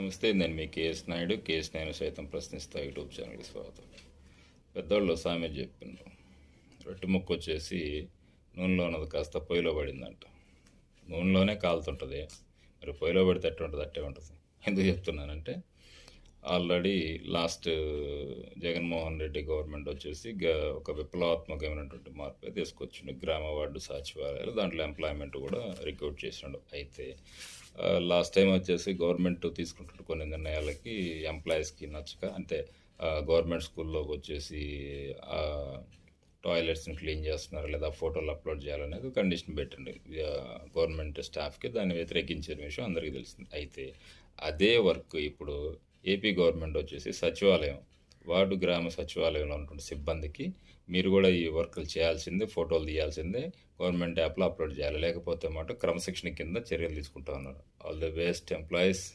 నమస్తే నేను మీ కేఎస్ నాయుడు. కేఎస్ నాయుడు సైతం ప్రశ్నిస్తా యూట్యూబ్ ఛానల్కి స్వాగతం. పెద్దవాళ్ళు సామె చెప్పిండ్రు రొట్టె ముక్క వచ్చేసి నూనెలో ఉన్నది కాస్త పొయ్యిలో పడిందంట. నూనెలోనే కాలుతుంటుంది. మరి పొయ్యిలో పడితే ఎట్టు ఉంటుంది అట్టే ఉంటుంది. ఎందుకు చెప్తున్నానంటే already last Jaganmohan Reddy government వచ్చేసి ఒక విప్లవాత్మకమైనటువంటి మార్పు తీసుకొచ్చిండు. గ్రామ వార్డు సచివాలయాలు దాంట్లో ఎంప్లాయ్మెంట్ కూడా రిక్రూట్ చేసినాడు అయితే లాస్ట్ టైం వచ్చేసి గవర్నమెంట్ తీసుకుంటున్న కొన్ని నిర్ణయాలకి ఎంప్లాయీస్కి నచ్చక అంటే గవర్నమెంట్ స్కూల్లోకి వచ్చేసి టాయిలెట్స్ని క్లీన్ చేస్తున్నారు లేదా ఫోటోలు అప్లోడ్ చేయాలనేది కండిషన్ పెట్టండి. గవర్నమెంట్ స్టాఫ్కి దాన్ని వ్యతిరేకించిన విషయం అందరికీ తెలిసింది. అయితే అదే వర్క్ ఇప్పుడు ఏపీ గవర్నమెంట్ వచ్చేసి సచివాలయం వార్డు గ్రామ సచివాలయంలో ఉన్నటువంటి సిబ్బందికి మీరు కూడా ఈ వర్కులు చేయాల్సిందే ఫోటోలు తీయాల్సిందే గవర్నమెంట్ యాప్లో అప్లోడ్ చేయాలి. లేకపోతే మాట క్రమశిక్షణ కింద చర్యలు తీసుకుంటా ఉన్నారు. All the best employees.